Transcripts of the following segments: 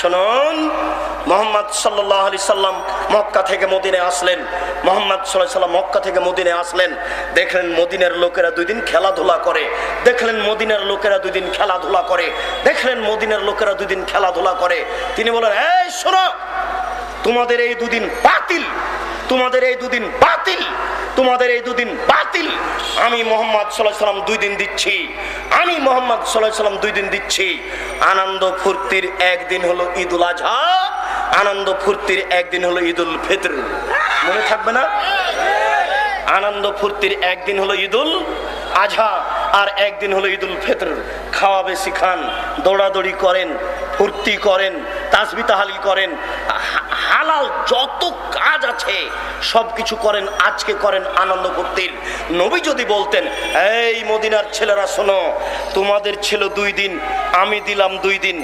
শুনুন, মোহাম্মদ সাল্লাহ আলি সাল্লাম মক্কা থেকে মদিনে আসলেন। মোহাম্মদ সাল্লাহ সাল্লাম মক্কা থেকে মদিনে আসলেন। দেখলেন মদিনের লোকেরা দুই দিন খেলাধুলা করে। দেখলেন মদিনের লোকেরা দুই দিন খেলাধুলা করে। দেখলেন মদিনের লোকেরা দুই দিন খেলাধুলা করে। তিনি বলেন এই শোনো, তোমাদের এই দুদিন বাতিল। তোমাদের এই দুদিন বাতিল। তোমাদের এই দুদিন বাতিল। আমি মোহাম্মদ সাল্লাম দুই দিন দিচ্ছি। আমি মোহাম্মদ সাল্লাম দুই দিন দিচ্ছি। আনন্দ ফুর্তির একদিন হলো ঈদুল আজহা আনন্দ ফুর্তির একদিন হলো ঈদুল ফিতর। মনে থাকবে না? আনন্দ ফুর্তির একদিন হলো ঈদুল আজহা আর একদিন হলো ঈদুল ফিতর। খাওয়া বেশি খান, দৌড়াদৌড়ি করেন, ফুর্তি করেন তাসবি তাহালিল করেন। হালাল যত কাজ আছে সব কিছু করেন, আজকে করেন আনন্দ ফুর্তির নবী যদি বলতেন, এই মদিনার ছেলেরা শোনো, তোমাদের ছিল দুই দিন, আমি দিলাম দুই দিন।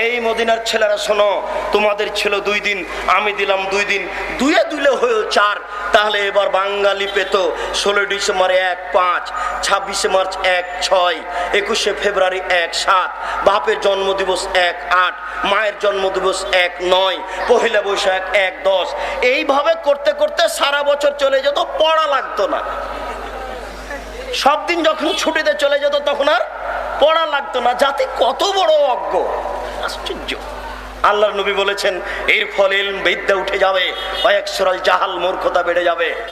এই মদিনার ছেলেরা শোনো, তোমাদের ছিল দুই দিন, আমি দিলাম দুই দিন। দুয়ে দুলে হয়ে চার। তাহলে এবার বাঙালি পেত ষোলোই ডিসেম্বর এক পাঁচ, ছাব্বিশে মার্চ এক ছয়, একুশে ফেব্রুয়ারি এক সাত, বাপের জন্মদিবস এক আট, মায়ের জন্মদিবস এক নয়, পহিলা বৈশাখ এক দশ। এইভাবে করতে করতে সারা বছর চলে যেত, পড়া লাগতো না। সব দিন যখন ছুটিতে চলে যেত তখন আর পড়া লাগতো না। জাতি কত বড় অজ্ঞ। আশ্চর্য। আল্লাহর নবী বলেছেন, এর ফলে বিদ্যা উঠে যাবে কয়েক সরাল জাহাল মূর্খতা বেড়ে যাবে।